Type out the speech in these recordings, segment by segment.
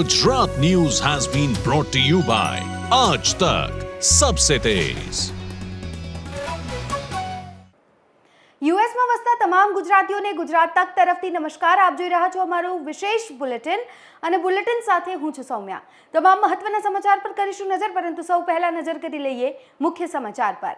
Gujarat news has been brought to you by Aaj Tak Sabse Tez. યુએસમાં વસતા તમામ ગુજરાતીઓને ગુજરાત તક તરફથી નમસ્કાર. આપ જોઈ રહ્યા છો અમારું વિશેષ બુલેટિન અને બુલેટિન સાથે હું છું સૌમ્યા. તમામ મહત્વના સમાચાર પર કરીશું નજર, પરંતુ સૌ પહેલા નજર કરી લઈએ મુખ્ય સમાચાર પર.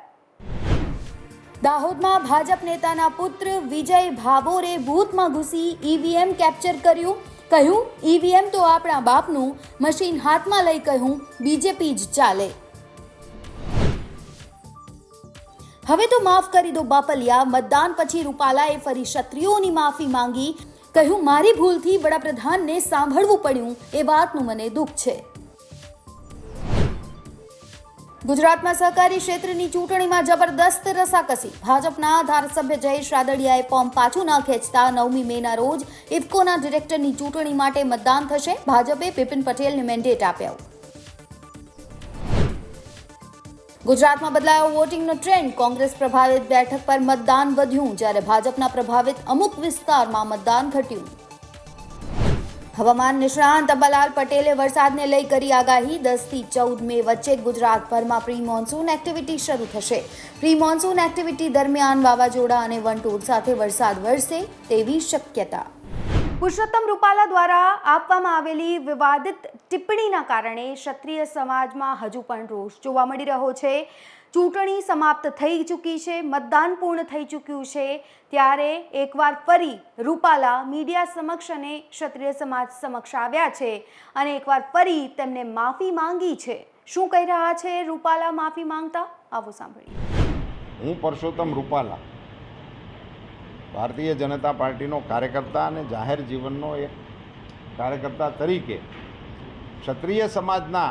દાહોદમાં ભાજપ નેતાના પુત્ર વિજય ભાભોરે બૂથમાં ઘૂસી ઈવીએમ કેપ્ચર કર્યું. કહ્યું ઈવીએમ તો આપણા બાપનું મશીન હાથમાં લઈ કહ્યું, બીજેપી જ ચાલે. હવે તો માફ કરી દો બાપલિયા, મતદાન પછી રૂપાલાએ ફરી ક્ષત્રિયોની માફી માંગી. કહ્યું, મારી ભૂલથી વડાપ્રધાનને સાંભળવું પડ્યું, એ વાતનું મને દુઃખ છે. ગુજરાતમાં સહકારી ક્ષેત્રની ચૂંટણીમાં જબરદસ્ત રસાકસી. ભાજપના ધારાસભ્ય જયેશ રાદડિયાએ ફોર્મ પાછું ન ખેંચતા નવમી મેના રોજ ઇફકોના ડિરેક્ટરની ચૂંટણી માટે મતદાન થશે. ભાજપે બિપિન પટેલને મેન્ડેટ આપ્યો. ગુજરાતમાં બદલાયો વોટિંગનો ટ્રેન્ડ કોંગ્રેસ પ્રભાવિત બેઠક પર મતદાન વધ્યું, જ્યારે ભાજપના પ્રભાવિત અમુક વિસ્તારમાં મતદાન ઘટ્યું. હવામાન નિષ્ણાંત અંબાલાલ પટેલે વરસાદને લઈ કરી આગાહી. દસથી ચૌદ મે વચ્ચે ગુજરાતભરમાં પ્રી મોન્સૂન એક્ટિવિટી શરૂ થશે. પ્રી મોન્સૂન એક્ટિવિટી દરમિયાન વાવાઝોડા અને વંટોળ સાથે વરસાદ વરસે તેવી શક્યતા. પુરુષોત્તમ રૂપાલા દ્વારા આપવામાં આવેલી વિવાદિત ટિપ્પણીના કારણે ક્ષત્રિય સમાજમાં હજુ પણ રોષ જોવા મળી રહ્યો છે. ચૂંટણી સમાપ્ત થઈ ચૂકી છે, મતદાન પૂર્ણ થઈ ચૂક્યું છે, ત્યારે એકવાર ફરી રૂપાલા મીડિયા સમક્ષ અને ક્ષત્રિય સમાજ સમક્ષ આવ્યા છે અને એકવાર ફરી તેમને માફી માંગી છે. શું કહી રહ્યા છે રૂપાલા? માફી માંગતા? આવો સાંભળીએ. હું પરસોત્તમ રૂપાલા, ભારતીય જનતા પાર્ટીનો કાર્યકર્તા અને જાહેર જીવનનો એક કાર્યકર્તા તરીકે ક્ષત્રિય સમાજના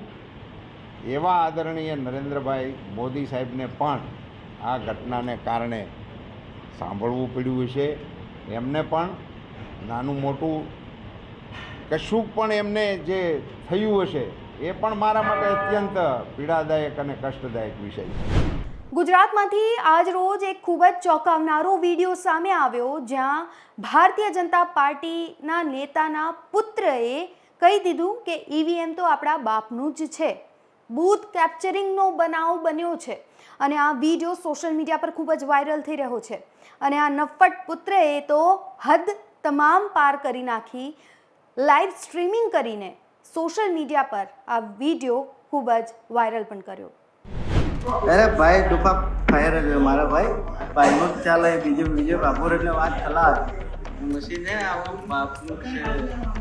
એવા આદરણીય નરેન્દ્રભાઈ મોદી સાહેબને પણ આ ઘટનાને કારણે સાંભળવું પડ્યું છે એમને પણ નાનું મોટું કશું પણ એમને જે થયું હશે, એ પણ મારા માટે અત્યંત પીડાદાયક અને કષ્ટદાયક વિષય છે. ગુજરાતમાંથી આજ રોજ એક ખૂબ જ ચોંકાવનારો વીડિયો સામે આવ્યો, જ્યાં ભારતીય જનતા પાર્ટીના નેતાના પુત્રએ કહી દીધું કે ઈવીએમ તો આપણા બાપનું જ છે. બૂથ કેપ્ચરિંગનો બનાવ બન્યો છે અને આ વીડિયો સોશિયલ મીડિયા પર ખૂબ જ વાયરલ થઈ રહ્યો છે. અને આ નફ્ફટ પુત્રએ તો હદ તમામ પાર કરી નાખી લાઈવ સ્ટ્રીમિંગ કરીને સોશિયલ મીડિયા પર આ વીડિયો ખૂબ જ વાયરલ પણ કર્યો. અરે ભાઈ ડુફા ફાયર જ મારા ભાઈ. ભાઈનો ચાલે બીજો બીજો બાપુર એટલે વાત ખલાસ મશીન હે આવું બાપનું છે.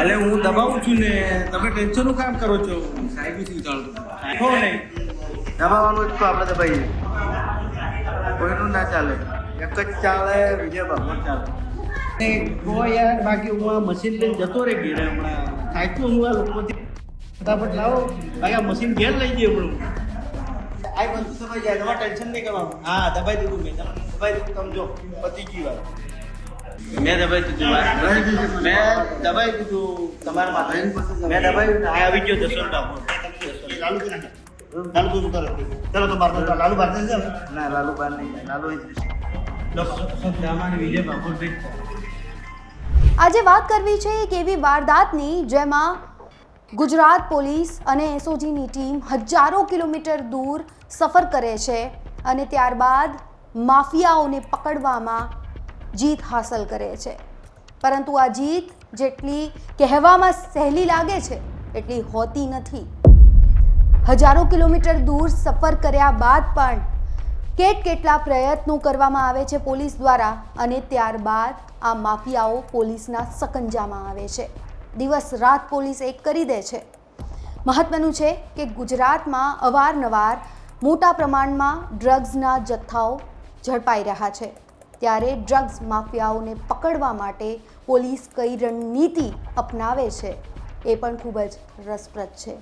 એટલે હું દબાવું છું ને તમે ટેન્શનનું કામ કરો છો? સાહેબ નહીં દબાવવાનું જ તો આપણે દબાઈએ કોઈનું ના ચાલે. એક જ ચાલે બીજો બાપુ ચાલે. યાર બાકી હું આ મશીન લઈને જતો રહે ઘેરે હમણાં. થાક્યો હું આ લોકોથી ફટાફટ લાવો. બાકી આ મશીન ઘેર લઈ જઈએ પણ આ બધું સમજ જાય તમારે ટેન્શન નહીં કરવાનું. હા દબાઈ દીધું મેં. તમે દબાઈ દીધું તમે જો પતી ગયું વાત મેં દબાઈ દીધું મેં દબાઈ દીધું તમારા માથે મેં દબાઈ દીધું. આવી ગયો દસો લાલુ લાલુ તું કરો ચલો તો બાર લાલુ બાર છે ના લાલુ બાર નહીં લાલુ વિજય બાપુર ભાઈ આજે વાત કરવી છે એક એવી વારદાતની જેમાં ગુજરાત પોલીસ અને એસઓજીની ટીમ હજારો કિલોમીટર દૂર સફર કરે છે અને ત્યારબાદ માફિયાઓને પકડવામાં જીત હાંસલ કરે છે. પરંતુ આ જીત જેટલી કહેવામાં સહેલી લાગે છે, એટલી હોતી નથી. હજારો કિલોમીટર દૂર સફર કર્યા બાદ પણ કેટ કેટલા પ્રયત્નો કરવામાં આવે છે પોલીસ દ્વારા અને ત્યારબાદ આ માફિયાઓ પોલીસના સકંજામાં આવે છે. દિવસ રાત પોલીસ એક કરી દે છે. મહત્વનું છે કે ગુજરાતમાં અવારનવાર મોટા પ્રમાણમાં ડ્રગ્સના જથ્થાઓ ઝડપાઈ રહ્યા છે. ત્યારે ડ્રગ્સ માફિયાઓને પકડવા માટે પોલીસ કઈ રણનીતિ અપનાવે છે એ પણ ખૂબ જ રસપ્રદ છે.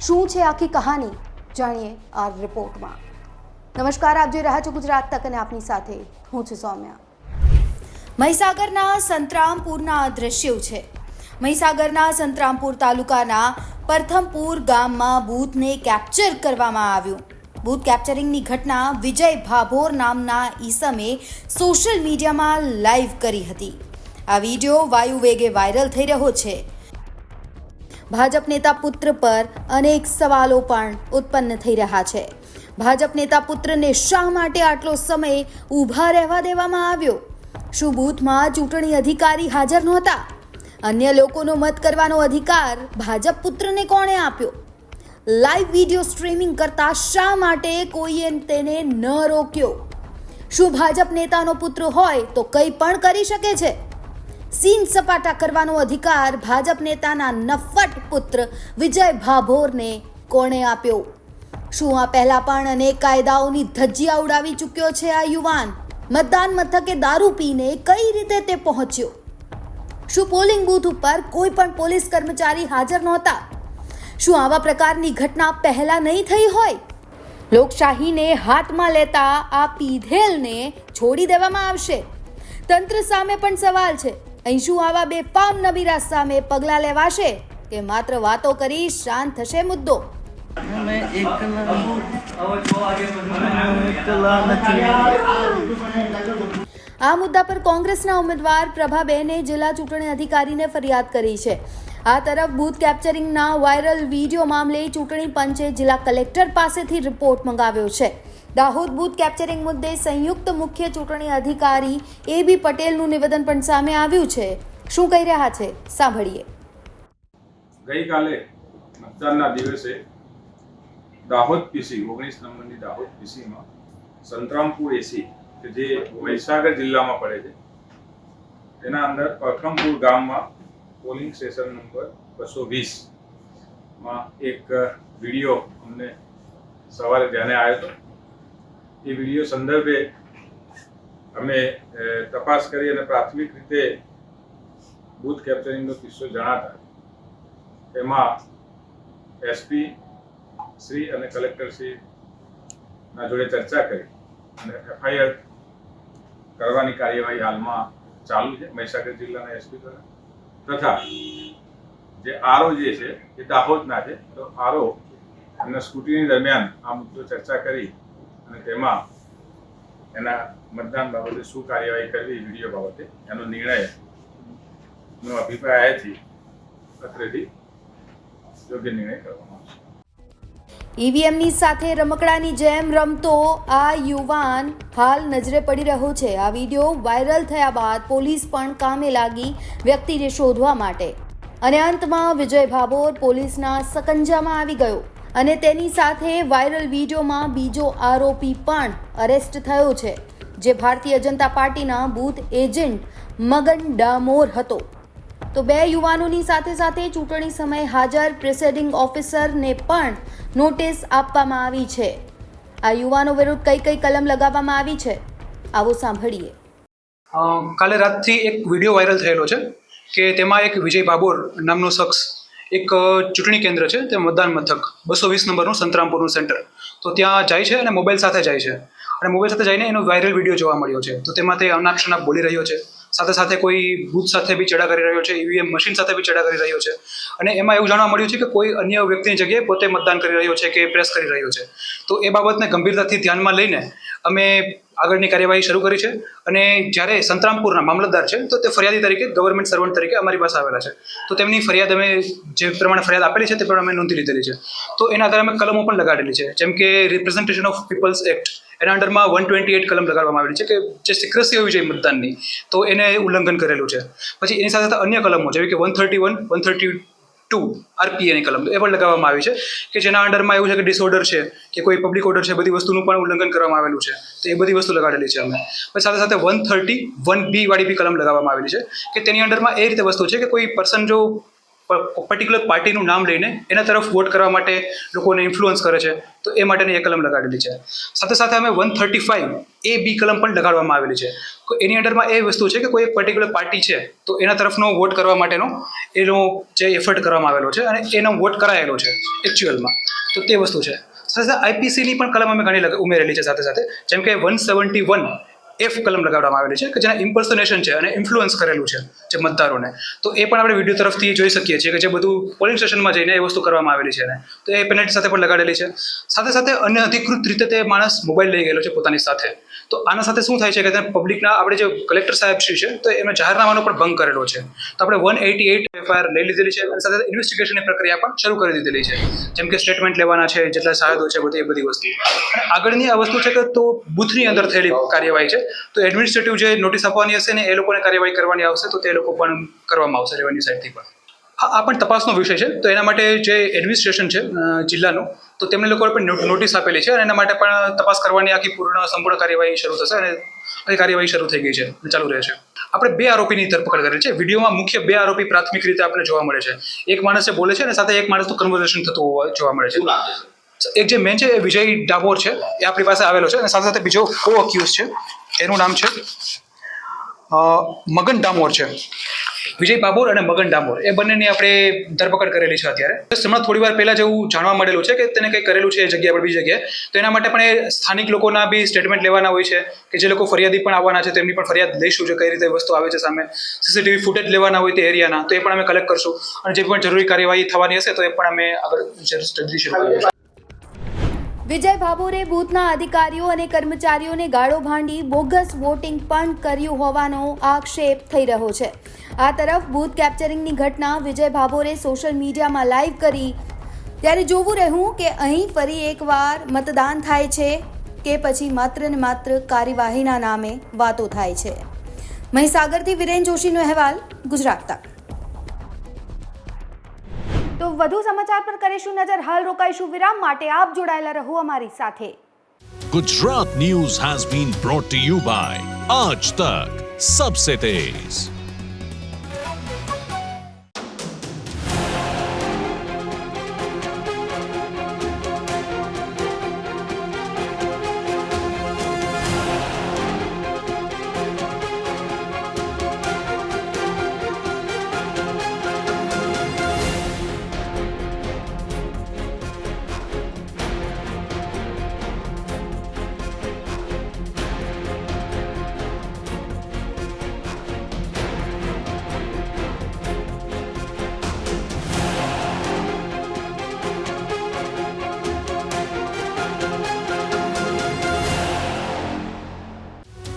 શું છે આખી કહાની? જાણીએ આ રિપોર્ટમાં. નમસ્કાર, આપ જોઈ રહ્યા છો ગુજરાત તક અને આપની સાથે હું છું સૌમ્યા. મહીસાગરના સંતરામપુરના દ્રશ્યો છે. મહીસાગરના સંતરામપુર તાલુકાના પ્રથમપુર ગામમાં ભૂતને કેપ્ચર કરવામાં આવ્યું. બૂથ કેપ્ચરિંગની ઘટના વિજય ભાભોર નામના ઈસમે સોશિયલ મીડિયામાં લાઈવ કરી હતી. આ વીડિયો વાયુ વેગે વાયરલ થઈ રહ્યો છે. ભાજપ નેતા પુત્ર પર અનેક સવાલો પણ ઉત્પન્ન થઈ રહ્યા છે. ભાજપ નેતા પુત્રને શા માટે આટલો સમય ઊભા રહેવા દેવામાં આવ્યો? શું બૂથમાં ચૂંટણી અધિકારી હાજર નહોતા? અન્ય લોકોનો મત કરવાનો અધિકાર ભાજપ પુત્રને કોણે આપ્યો? લાઈવ વીડિયો સ્ટ્રીમિંગ કરતા શા માટે કોઈએ તેને ન રોક્યો? શું ભાજપ નેતાનો પુત્ર હોય તો કંઈ પણ કરી શકે છે? સીન સપાટા કરવાનો અધિકાર ભાજપ નેતાના નફટ પુત્ર વિજય ભાભોરને કોણે આપ્યો? શું આ પહેલા પણ અનેક કાયદાઓની ધજ્જિયા ઉડાવી ચૂક્યો છે આ યુવાન? મતદાન મથકે દારૂ પીને કઈ રીતે તે પહોંચ્યો? શું પોલિંગ બૂથ ઉપર કોઈ પણ પોલીસ કર્મચારી હાજર નહોતા? શું આવા પ્રકારની ઘટના પહેલા નહીં થઈ હોય? લોકશાહીને હાથમાં લેતા આ પીધેલને છોડી દેવામાં આવશે. તંત્ર સામે પણ સવાલ છે. અહીં શું આવા બેફામ નબીરા સામે પગલાં લેવાશે? કે માત્ર વાતો કરી શાંત થશે મુદ્દો. આ મુદ્દા પર કોંગ્રેસના ઉમેદવાર પ્રભાબેને જિલ્લા ચૂંટણી અધિકારીને ફરિયાદ કરી છે. આ તરફ બૂથ કેપ્ચરિંગના વાયરલ વીડિયો મામલે ચૂંટણી પંચે જિલ્લા કલેક્ટર પાસેથી રિપોર્ટ મંગાવ્યો છે. દાહોદ બૂથ કેપ્ચરિંગ મુદ્દે સંયુક્ત મુખ્ય ચૂંટણી અધિકારી એ બી પટેલનું નિવેદન પણ સામે આવ્યું છે. શું કહી રહ્યા છે? સાંભળીએ. ગઈકાલે મતદાનના દિવસે દાહોદ પીસી, ઓગણીસ નંબરની દાહોદ પીસીમાં સંતરામપુર એસી કે જે મહીસાગર જિલ્લામાં પડે છે, તેના અંદર પરખમપુર ગામમાં પોલિંગ સ્ટેશન નંબર બસો વીસમાં એક વીડિયો અમને સવારે ધ્યાને આવ્યો હતો. એ વીડિયો સંદર્ભે અમે તપાસ કરી અને પ્રાથમિક રીતે બૂથ કેપ્ચરિંગનો કિસ્સો જણાતા. તેમાં એસપી શ્રી અને કલેક્ટર શ્રી ના જોડે ચર્ચા કરી અને એફઆઈઆર કરવાની કાર્યવાહી હાલમાં ચાલુ છે. મહીસાગર જિલ્લાના એસપી દ્વારા. તથા જે આરો જે છે, એ દાહોદના છે. તો આરો એમના સ્કૂટીની દરમિયાન આ મુદ્દો ચર્ચા કરી અને તેમાં એના મતદાન બાબતે શું કાર્યવાહી કરવી વીડિયો બાબતે એનો નિર્ણય નો અભિપ્રાય આવ્યાથી અત્રેથી યોગ્ય નિર્ણય કરવામાં આવશે. ઈવીએમની સાથે રમકડાની જેમ રમતો આ યુવાન હાલ નજરે પડી રહ્યો છે. આ વીડિયો વાયરલ થયા બાદ પોલીસ પણ કામે લાગી વ્યક્તિને શોધવા માટે. અને અંતમાં વિજય ભાભોર પોલીસના સકંજામાં આવી ગયો અને તેની સાથે વાયરલ વિડીયોમાં બીજો આરોપી પણ અરેસ્ટ થયો છે, જે ભારતીય જનતા પાર્ટીના બૂથ એજન્ટ મગન ડામોર હતો. તો બે યુવાનોની સાથે સાથે ચૂંટણી સમયે હાજર પ્રિસાઇડિંગ ઓફિસરને પણ નોટિસ આપવામાં આવી છે. આ યુવાનો વિરુદ્ધ કઈ કઈ કલમ લગાવવામાં આવી છે? આવો સાંભળીએ. કાલે રાતથી એક વીડિયો વાયરલ થયેલો છે કે તેમાં એક વિજય બાબોર નામનો શખ્સ એક ચૂંટણી કેન્દ્ર છે, તે મતદાન મથક, બસો વીસ નંબરનું સંતરામપુરનું સેન્ટર. તો ત્યાં જાય છે અને મોબાઈલ સાથે જાય છે. અને મોબાઈલ સાથે જઈને એનો વાયરલ વીડિયો જોવા મળ્યો છે. તો તેમાં તે અનાપ શનાપ બોલી રહ્યો છે. સાથે સાથે કોઈ બૂથ સાથે બી ચેડા કરી રહ્યો છે ઈવીએમ મશીન સાથે બી ચેડા કરી રહ્યો છે. અને એમાં એવું જાણવા મળ્યું છે કે કોઈ અન્ય વ્યક્તિની જગ્યાએ પોતે મતદાન કરી રહ્યો છે કે પ્રેસ કરી રહ્યો છે. તો એ બાબતને ગંભીરતાથી ધ્યાનમાં લઈને અમે આગળની કાર્યવાહી શરૂ કરી છે. અને જ્યારે સંતરામપુરના મામલતદાર છે, તો તે ફરિયાદી તરીકે ગવર્મેન્ટ સર્વન્ટ તરીકે અમારી પાસે આવેલા છે. તો તેમની ફરિયાદ અમે જે પ્રમાણે ફરિયાદ આપેલી છે, તે પ્રમાણે અમે નોંધી લીધેલી છે. તો એના આધારે અમે કલમો પણ લગાડેલી છે. જેમ કે રિપ્રેઝન્ટેશન ઓફ પીપલ્સ એક્ટ એના અંડરમાં વન ટ્વેન્ટી એટ કલમ લગાડવામાં આવેલી છે કે જે સિક્રસી હોવી જોઈએ મતદાનની. તો એને ઉલ્લંઘન કરેલું છે. પછી એની સાથે સાથે અન્ય કલમો જેવી કે one thirty one one thirty two આરપીએની કલમ, એ પણ લગાવવામાં આવી છે કે જેના અંડરમાં એવું છે કે ડિસઓર્ડર છે, કે કોઈ પબ્લિક ઓર્ડર છે, બધી વસ્તુનું પણ ઉલ્લંઘન કરવામાં આવેલું છે. તો એ બધી વસ્તુ લગાડેલી છે અમે. પછી સાથે સાથે વન થર્ટી વન બી વાળી બી કલમ લગાવવામાં આવેલી છે કે તેની અંડરમાં એ રીતે વસ્તુ છે કે કોઈ પર્સન જો પર્ટિક્યુલર પાર્ટીનું નામ લઈને એના તરફ વોટ કરવા માટે લોકોને ઇન્ફ્લુઅન્સ કરે છે. તો એ માટેની એ કલમ લગાડેલી છે. સાથે સાથે અમે one thirty five A B કલમ પણ લગાડવામાં આવેલી છે. એની અંડરમાં એ વસ્તુ છે કે કોઈ એક પર્ટિક્યુલર પાર્ટી છે, તો એના તરફનો વોટ કરવા માટેનો એનો જે એફર્ટ કરવામાં આવેલો છે અને એનો વોટ કરાયેલો છે એકચ્યુઅલમાં તો તે વસ્તુ છે. સાથે આઈપીસીની પણ કલમ અમે ઘણી ઉમેરેલી છે સાથે સાથે. જેમ કે વન સેવન્ટી વન એફ કલમ લગાડવામાં આવેલી છે કે જેના ઇમ્પર્સનેશન છે અને ઇન્ફ્લુઅન્સ કરેલું છે જે મતદારોને. તો એ પણ આપણે વીડિયો તરફથી જોઈ શકીએ છીએ કે જે બધું પોલિંગ સ્ટેશનમાં જઈને એ વસ્તુ કરવામાં આવેલી છે એને. તો એ પેનલ્ટી સાથે પણ લગાડેલી છે. સાથે સાથે અન્ય અધિકૃત રીતે તે માણસ મોબાઈલ લઈ ગયેલો છે પોતાની સાથે. તો આના સાથે શું થાય છે કે પબ્લિકના આપણે જે કલેક્ટર સાહેબ શ્રી છે, તો એમને જાહેરનામાનો પણ ભંગ કરેલો છે. તો આપણે વન એટી એટ એફઆઈઆર લઈ લીધેલી છે અને સાથે ઇન્વેસ્ટિગેશનની પ્રક્રિયા પણ શરૂ કરી દીધેલી છે. જેમ કે સ્ટેટમેન્ટ લેવાના છે, જેટલા સાહેબો છે, બધી એ બધી વસ્તુ. અને આગળની આ વસ્તુ છે કે તો બુથની અંદર થયેલી કાર્યવાહી છે, તો એડમિનિસ્ટ્રેટિવ જે નોટિસ આપવાની હશે ને એ લોકોને કાર્યવાહી કરવાની આવશે, તો તે લોકો પણ કરવામાં આવશે રેવન્યુ સાઇડથી પણ. આ પણ તપાસનો વિષય છે. તો એના માટે જે એડમિનિસ્ટ્રેશન છે જિલ્લાનું તો તેમને લોકોએ પણ નોટિસ આપેલી છે અને એના માટે પણ તપાસ કરવાની આખી પૂર્ણ સંપૂર્ણ કાર્યવાહી શરૂ થશે અને કાર્યવાહી શરૂ થઈ ગઈ છે ચાલુ રહે છે. આપણે બે આરોપીની ધરપકડ કરેલી છે. વિડીયોમાં મુખ્ય બે આરોપી પ્રાથમિક રીતે આપણે જોવા મળે છે. એક માણસે બોલે છે અને સાથે એક માણસનું કન્વર્ઝેશન થતું હોવા જોવા મળે છે. એક જે મેન છે એ વિજય ડાબોર છે. એ આપણી પાસે આવેલો છે અને સાથે સાથે બીજો કો અક્યુઝ છે. એનું નામ છે મગન ડામોર છે. વિજય બાબોર અને મગન ડામોર. એ બંનેની આપણે ધરપકડ કરેલી છે અત્યારે. હમણાં થોડી વાર પહેલા જેવું જાણવા મળેલું છે કે તેને કંઈ કરેલું છે એ જગ્યા પર, બીજી જગ્યાએ. તો એના માટે પણ સ્થાનિક લોકોના બી સ્ટેટમેન્ટ લેવાના હોય છે કે જે લોકો ફરિયાદી પણ આવવાના છે તેમની પણ ફરિયાદ લઈશું જે કઈ રીતે વસ્તુ આવે છે સામે. સીસીટીવી ફૂટેજ લેવાના હોય તે એરિયાના, તો એ પણ અમે કલેક્ટ કરશું. અને જે પણ જરૂરી કાર્યવાહી થવાની હશે તો એ પણ અમે આગળ જલ્દી શરૂ કરીશું. વિજય ભાભોરે બૂથના અધિકારીઓ અને કર્મચારીઓને ગાળો ભાંડી બોગસ વોટિંગ પણ કર્યું હોવાનો આક્ષેપ થઈ રહ્યો છે. આ તરફ બૂથ કેપ્ચરિંગની ઘટના વિજય ભાભોરે સોશિયલ મીડિયામાં લાઈવ કરી. ત્યારે જોવું રહ્યું કે અહીં ફરી એકવાર મતદાન થાય છે કે પછી માત્ર ને માત્ર કાર્યવાહીના નામે વાતો થાય છે. મહીસાગરથી વિરેન જોશીનો અહેવાલ, ગુજરાત તક. તો વધુ સમાચાર પર કરીશું નજર હાલ રોકાઈશું વિરામ માટે આપ જોડાયેલા રહો અમારી સાથે Gujarat News has been brought to you by Aaj Tak Sabse Tez.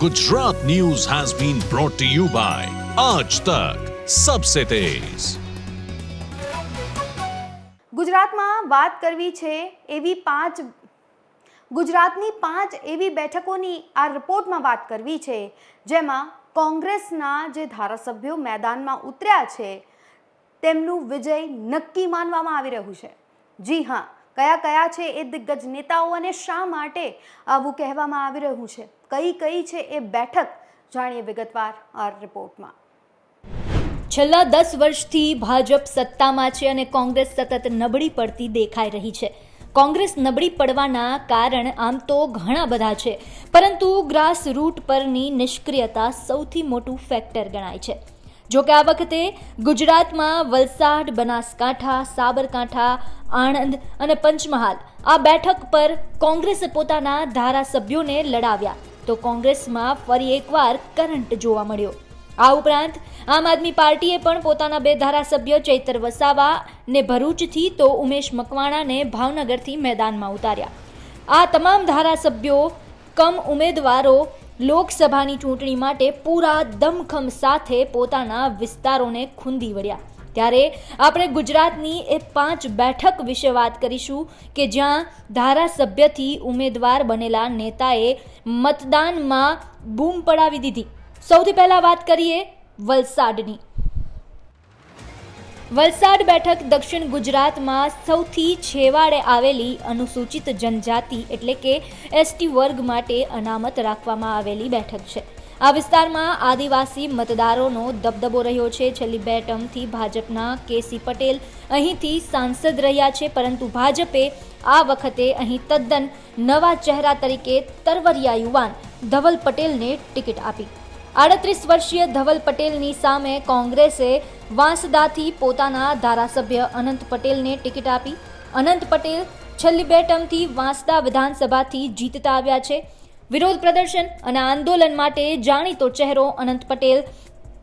Gujarat news has been brought to you by આજ તક Sabse Tez. ગુજરાતમાં વાત કરવી છે એવી પાંચ ગુજરાતની પાંચ એવી બેઠકોની આ રિપોર્ટમાં વાત કરવી છે જેમાં કોંગ્રેસના જે ધારાસભ્યો મેદાનમાં ઉતર્યા છે તેમનું વિજય નક્કી માનવામાં આવી રહ્યું છે જી હા, કયા કયા છે એ દિગ્ગજ નેતાઓ અને શા માટે આવું કહેવામાં આવી રહ્યું છે કઈ કઈ છે એ બેઠક જાણીએ વિગતવાર આ રિપોર્ટમાં. છેલ્લા દસ વર્ષથી ભાજપ સત્તામાં છે અને કોંગ્રેસ સતત નબળી પડતી દેખાઈ રહી છે. કોંગ્રેસ નબળી પડવાના કારણ આમ તો ઘણા બધા છે, પરંતુ ગ્રાસ રૂટ પરની નિષ્ક્રિયતા સૌથી મોટું ફેક્ટર ગણાય છે. જો કે આ વખતે ગુજરાતમાં વલસાડ, બનાસકાંઠા, સાબરકાંઠા, આણંદ અને પંચમહાલ આ બેઠક પર કોંગ્રેસે પોતાના ધારાસભ્યોને લડાવ્યા. તો કોંગ્રેસમાં ફરી એકવાર કરંટ જોવા મળ્યો. આ ઉપરાંત, આમ આદમી પાર્ટીએ પણ પોતાના બે ધારાસભ્ય ચૈતર વસાવા ને ભરૂચથી તો ઉમેશ મકવાણાને ભાવનગરથી મેદાનમાં ઉતાર્યા. આ તમામ ધારાસભ્યો, કમ ઉમેદવારો લોકસભાની ચૂંટણી માટે પૂરા દમખમ સાથે પોતાના વિસ્તારોને ખૂંદી વળ્યા. ત્યારે આપણે ગુજરાતની એ પાંચ બેઠક વિશે વાત કરીશું કે જ્યાં ધારાસભ્યથી ઉમેદવાર બનેલા નેતાએ મતદાનમાં બૂમ પડાવી દીધી. સૌથી પહેલા વાત કરીએ વલસાડની. વલસાડ બેઠક દક્ષિણ ગુજરાતમાં સૌથી છેવાડે આવેલી અનુસૂચિત જનજાતિ એટલે કે એસટી વર્ગ માટે અનામત રાખવામાં આવેલી બેઠક છે. આ વિસ્તારમાં આદિવાસી મતદારોનો દબદબો રહ્યો છે. છેલ્લી બે ટર્મથી ભાજપના કેસી પટેલ અહીંથી સાંસદ રહ્યા છે, પરંતુ ભાજપે આ વખતે અહીં તદ્દન નવા ચહેરા તરીકે તરવરિયા યુવાન ધવલ પટેલને ટિકિટ આપી. આડત્રીસ વર્ષીય ધવલ પટેલની સામે કોંગ્રેસે વાંસદાથી પોતાના ધારાસભ્ય અનંત પટેલને ટિકિટ આપી. અનંત પટેલ છેલ્લી બે ટર્મથી વાંસદા વિધાનસભાથી જીતતા આવ્યા છે. વિરોધ પ્રદર્શન અને આંદોલન માટે જાણીતો ચહેરો અનંત પટેલ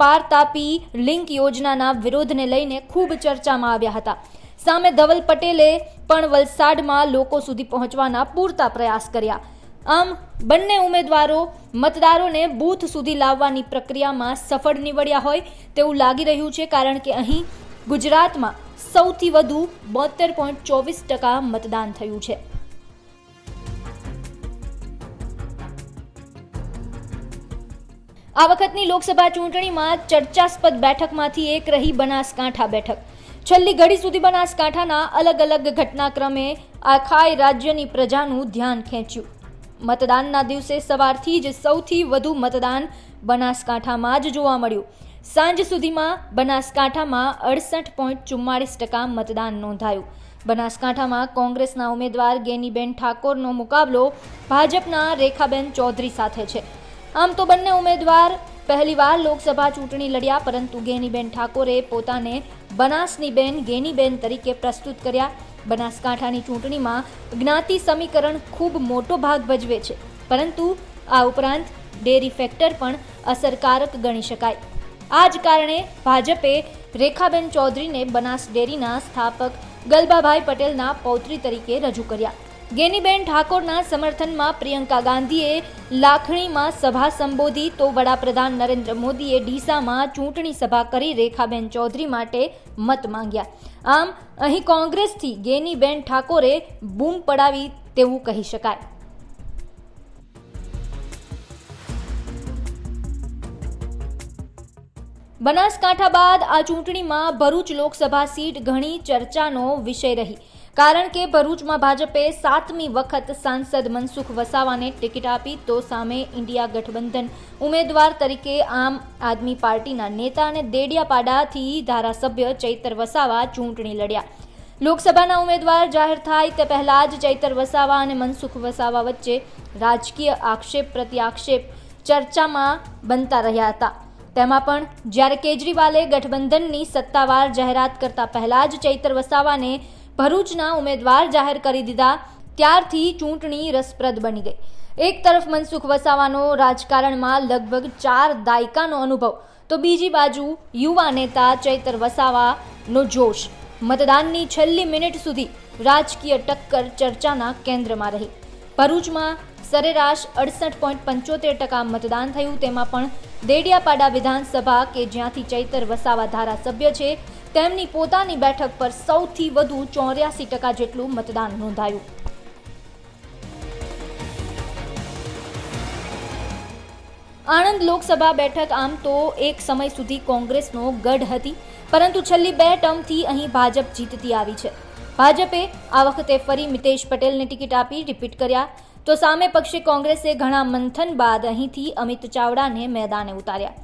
પાર તાપી લિંક યોજનાના વિરોધને લઈને ખૂબ ચર્ચામાં આવ્યા હતા. સામે ધવલ પટેલે પણ વલસાડમાં લોકો સુધી પહોંચવાના પૂરતા પ્રયાસ કર્યા. આમ, બંને ઉમેદવારો મતદારોને બૂથ સુધી લાવવાની પ્રક્રિયામાં સફળ નીવડ્યા હોય તેવું લાગી રહ્યું છે કારણ કે અહીં ગુજરાતમાં સૌથી વધુ બોતેર પોઈન્ટ ચોવીસ ટકા મતદાન થયું છે. આ વખતની લોકસભા ચૂંટણીમાં ચર્ચાસ્પદ બેઠકમાંથી એક રહી બનાસકાંઠા બેઠક. છેલ્લી ઘડી સુધી બનાસકાંઠાના અલગ અલગ ઘટનાક્રમે આખાય રાજ્યની પ્રજાનું ધ્યાન ખેંચ્યું. મતદાનના દિવસે સવારથી જ સૌથી વધુ મતદાન બનાસકાંઠામાં જ જોવા મળ્યું. સાંજ સુધીમાં બનાસકાંઠામાં અડસઠ પોઈન્ટ ચુમ્માળીસ ટકા મતદાન નોંધાયું. બનાસકાંઠામાં કોંગ્રેસના ઉમેદવાર ગેનીબેન ઠાકોરનો મુકાબલો ભાજપના રેખાબેન ચૌધરી સાથે છે. આમ તો બંને ઉમેદવાર પહેલીવાર લોકસભા ચૂંટણી લડ્યા, પરંતુ ગેનીબેન ઠાકોરે પોતાને બનાસની બેન ગેનીબેન તરીકે પ્રસ્તુત કર્યા. બનાસકાંઠાની ચૂંટણીમાં જ્ઞાતિ સમીકરણ ખૂબ મોટો ભાગ ભજવે છે, પરંતુ આ ઉપરાંત ડેરી ફેક્ટર પણ અસરકારક ગણી શકાય. આ જ કારણે ભાજપે રેખાબેન ચૌધરીને બનાસ ડેરીના સ્થાપક ગલબાભાઈ પટેલના પૌત્રી તરીકે રજૂ કર્યા. ગેનીબેન ઠાકોરના સમર્થનમાં પ્રિયંકા ગાંધીએ લાખણીમાં સભા સંબોધી તો વડાપ્રધાન નરેન્દ્ર મોદીએ ડીસામાં ચૂંટણી સભા કરી રેખાબેન ચૌધરી માટે મત માંગ્યા. આમ, અહીં કોંગ્રેસથી ગેનીબેન ઠાકોરે બૂમ પડાવી તેવું કહી શકાય. બનાસકાંઠા બાદ આ ચૂંટણીમાં ભરૂચ લોકસભા સીટ ઘણી ચર્ચાનો વિષય રહી. કારણ કે ભરૂચમાં ભાજપે સાતમી વખત સાંસદ મનસુખ વસાવાને ટિકિટ આપી, તો સામે ઇન્ડિયા ગઠબંધન ઉમેદવાર તરીકે આમ આદમી પાર્ટીના નેતા અને દેડિયાપાડાથી ધારાસભ્ય ચૈતર વસાવા ચૂંટણી લડ્યા. લોકસભાના ઉમેદવાર જાહેર થાય તે પહેલા જ ચૈતર વસાવા અને મનસુખ વસાવા વચ્ચે રાજકીય આક્ષેપ પ્રતિ આક્ષેપ ચર્ચામાં બનતા રહ્યા હતા. તેમાં પણ જ્યારે કેજરીવાલે ગઠબંધનની સત્તાવાર જાહેરાત કરતા પહેલા જ ચૈતર વસાવાને ભરૂચના ઉમેદવાર જાહેર કરી દીધા, ત્યારથી ચૂંટણી રસપ્રદ બની ગઈ. એક તરફ મનસુખ વસાવાનો રાજકારણમાં લગભગ ચાર દાયકાનો અનુભવ, તો બીજી બાજુ યુવા નેતા ચૈતર વસાવાનો જોશ. મતદાનની છેલ્લી મિનિટ સુધી રાજકીય ટક્કર ચર્ચાના કેન્દ્રમાં રહી. ભરૂચમાં સરેરાશ અડસઠ પોઈન્ટ પંચોતેર ટકા મતદાન થયું, તેમાં પણ દેડિયાપાડા વિધાનસભા કે જ્યાંથી ચૈતર વસાવા ધારાસભ્ય છે તેમની પોતાની બેઠક પર સૌથી વધુ ચોર્યાસી ટકા જેટલું મતદાન નોંધાયું. આણંદ લોકસભા બેઠક આમ તો એક સમય સુધી કોંગ્રેસનો ગઢ હતી, પરંતુ છેલ્લી બે ટર્મથી અહીં ભાજપ જીતતી આવી છે. ભાજપે આ વખતે ફરી મિતેશ પટેલને ટિકિટ આપી રિપીટ કર્યા. તો સામે પક્ષે કોંગ્રેસે ઘણા મંથન બાદ અહીંથી અમિત ચાવડાને મેદાને ઉતાર્યા.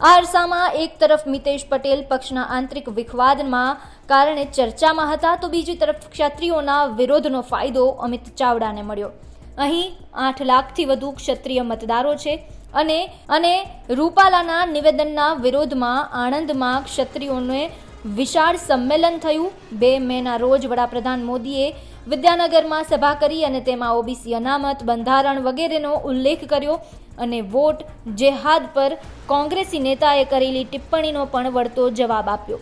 આ અરસામાં એક તરફ મિતેશ પટેલ પક્ષના આંતરિક વિખવાદમાં કારણે ચર્ચામાં હતા, તો બીજી તરફ ક્ષત્રિયોના વિરોધનો ફાયદો અમિત ચાવડાને મળ્યો. અહીં આઠ લાખથી વધુ ક્ષત્રિય મતદારો છે અને અને રૂપાલાના નિવેદનના વિરોધમાં આણંદમાં ક્ષત્રિયોને વિશાળ સંમેલન થયું. બે મેના રોજ વડાપ્રધાન મોદીએ વિદ્યાનગરમાં સભા કરી અને તેમાં ઓબીસી અનામત, બંધારણ વગેરેનો ઉલ્લેખ કર્યો અને વોટ જેહાદ પર કોંગ્રેસી નેતાએ કરેલી ટિપ્પણીનો પણ વળતો જવાબ આપ્યો.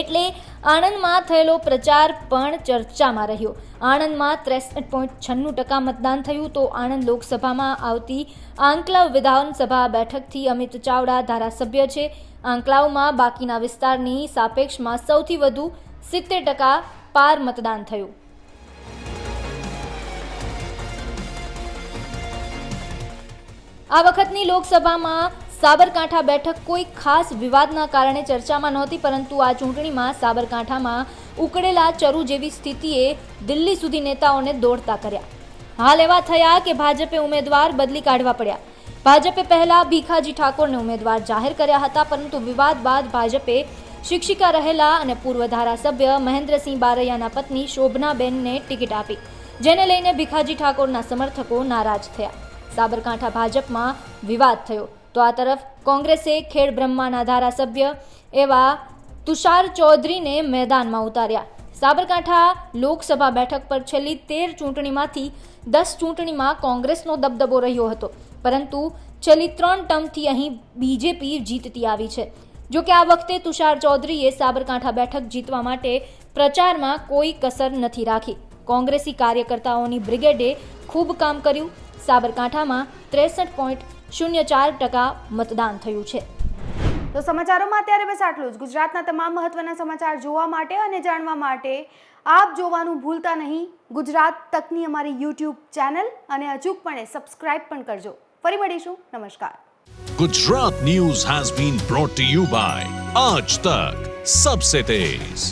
એટલે આણંદમાં થયેલો પ્રચાર પણ ચર્ચામાં રહ્યો. આણંદમાં ત્રેસઠ પોઈન્ટ છન્નું ટકા મતદાન થયું તો આણંદ લોકસભામાં આવતી આંકલાવ વિધાનસભા બેઠકથી અમિત ચાવડા ધારાસભ્ય છે. આંકલાવમાં બાકીના વિસ્તારની સાપેક્ષમાં સૌથી વધુ સિત્તેર ટકા પાર મતદાન થયું. આ વખતની લોકસભામાં સાબરકાંઠા બેઠક કોઈ ખાસ વિવાદના કારણે ચર્ચામાં નહોતી, પરંતુ આ ચૂંટણીમાં સાબરકાંઠામાં ઉકળેલા ચરુ જેવી સ્થિતિએ દિલ્હી સુધી નેતાઓને દોડતા કર્યા. હાલ એવા થયા કે ભાજપે ઉમેદવાર બદલી કાઢવા પડ્યા. ભાજપે પહેલા ભીખાજી ઠાકોરને ઉમેદવાર જાહેર કર્યા હતા, પરંતુ વિવાદ બાદ ભાજપે શિક્ષિકા રહેલા અને પૂર્વ ધારાસભ્ય મહેન્દ્રસિંહ બારૈયાના પત્ની શોભનાબેનને ટિકિટ આપી, જેને લઈને ભીખાજી ઠાકોરના સમર્થકો નારાજ થયા. સાબરકાંઠા ભાજપમાં વિવાદ થયો. તો આ તરફ કોંગ્રેસે ખેડ બ્રહ્માના ધારાસભ્ય એવા તુષાર ચૌધરીને મેદાનમાં ઉતાર્યા. સાબરકાંઠા લોકસભા બેઠક પર છેલ્લી તેર ચૂંટણીમાંથી દસ ચૂંટણીમાં કોંગ્રેસનો દબદબો રહ્યો હતો. પરંતુ છેલ્લી ત્રણ ટર્મથી અહીં બીજેપી જીતતી આવી છે. જો કે આ વખતે તુષાર ચૌધરીએ સાબરકાંઠા બેઠક જીતવા માટે પ્રચારમાં કોઈ કસર નથી રાખી. કોંગ્રેસી કાર્યકર્તાઓની બ્રિગેડે ખૂબ કામ કર્યું. સાબરકાંઠામાં ત્રેસઠ પોઈન્ટ શૂન્ય ચાર ટકા મતદાન થયું છે. તો સમાચારોમાં અત્યારે બસ આટલું જ. ગુજરાતના તમામ મહત્વના સમાચાર જોવા માટે અને જાણવા માટે આપ જોવાનું ભૂલતા નહીં. ગુજરાત તકની અમારી યુટ્યુબ ચેનલ અને અચૂકપણે સબસ્ક્રાઇબ પણ કરજો. ફરી મળીશું. નમસ્કાર. Gujarat news has been brought you by Aaj Tak Sabse Tez.